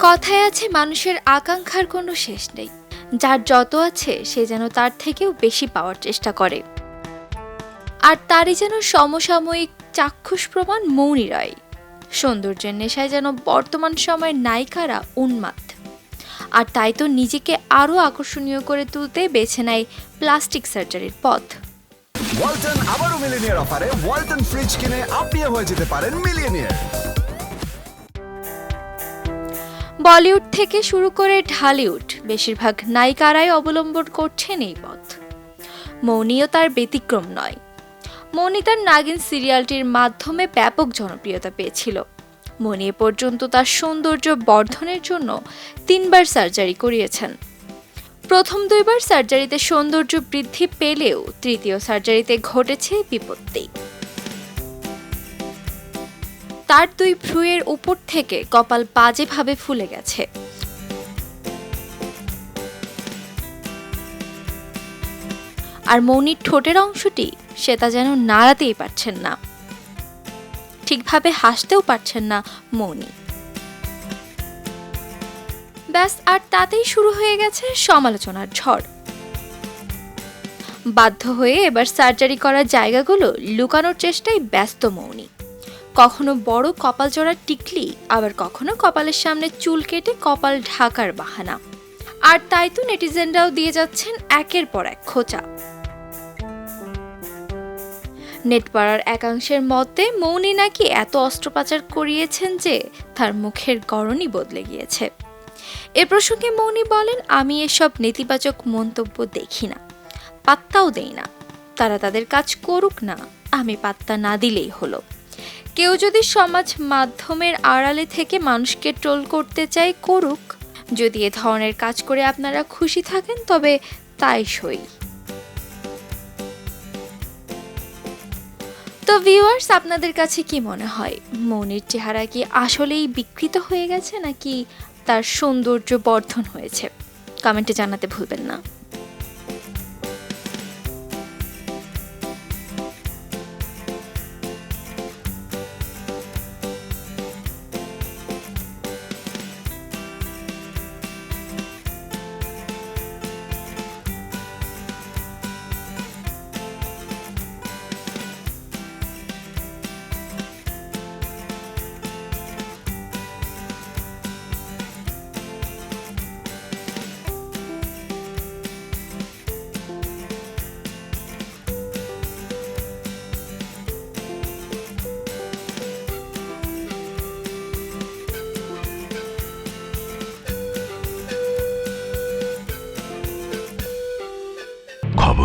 কথায় আছে, মানুষের আকাঙ্ক্ষার কোনো শেষ নেই। যার যত আছে, সে যেন তার থেকেও বেশি পাওয়ার চেষ্টা করে। আর তারই যেন সমসাময়িক চাক্ষুষ প্রমাণ মৌনি রায়। সৌন্দর্যের নেশায় যেন বর্তমান সময়ের নায়িকারা উন্মাদ। আর তাই তো নিজেকে আরও আকর্ষণীয় করে তুলতে বেছে নেয় প্লাস্টিক সার্জারির পথ। ওয়ালটন আবারও মিলিনিয়ার অফারে, ওয়ালটন ফ্রিজ কিনে আপনিও হয়ে যেতে পারেন মিলিয়নিয়ার। বলিউড থেকে শুরু করে ঢালিউড, বেশিরভাগ নায়িকারাই অবলম্বন করছেন এই পথ। মৌনিও তার ব্যতিক্রম নয়। মৌনি তার নাগিন সিরিয়ালটির মাধ্যমে ব্যাপক জনপ্রিয়তা পেয়েছিল। মনি এ পর্যন্ত তার সৌন্দর্য বর্ধনের জন্য তিনবার সার্জারি করিয়েছেন। প্রথম দুইবার সার্জারিতে সৌন্দর্য বৃদ্ধি পেলেও তৃতীয় সার্জারিতে ঘটেছে বিপত্তি। তার দুই ভ্রুয়ের উপর থেকে কপাল বাজেভাবে ফুলে গেছে। আর মৌনির ঠোঁটের অংশটি সে তা যেন নাড়াতেই পারছেন না। ঠিকভাবে হাসতেও পারছেন না মৌনি। ব্যাস, আর তাতেই শুরু হয়ে গেছে সমালোচনার ঝড়। বাধ্য হয়ে এবার সার্জারি করার জায়গাগুলো লুকানোর চেষ্টায় ব্যস্ত মৌনি। কখনো বড় কপাল জোড়ার টিকলি, আবার কখনো কপালের সামনে চুল কেটে কপাল ঢাকার বাহানা। আর তাই তো নেটিজেনরাও দিয়ে যাচ্ছেন একের পর এক খোঁচা। নেটপাড়ার একাংশের মতে, মৌনি নাকি এত অস্ত্রোপচার করিয়েছেন যে তার মুখের গড়নই বদলে গিয়েছে। এ প্রসঙ্গে মৌনি বলেন, আমি এসব নেতিবাচক মন্তব্য দেখি না, পাত্তাও দেই না। তারা তাদের কাজ করুক না, আমি পাত্তা না দিলেই হলো। কেউ যদি সমাজ মাধ্যমের আড়ালে থেকে মানুষকে ট্রোল করতে চায়, করুক। যদি এ ধরনের কাজ করে আপনারা খুশি থাকেন, তবে তাই সই। তো ভিউয়ার্স আপনাদের কাছে কি মনে হয়? মৌনির চেহারা কি আসলেই বিকৃত হয়ে গেছে, নাকি তার সৌন্দর্য বর্ধন হয়েছে? কমেন্টে জানাতে ভুলবেন না।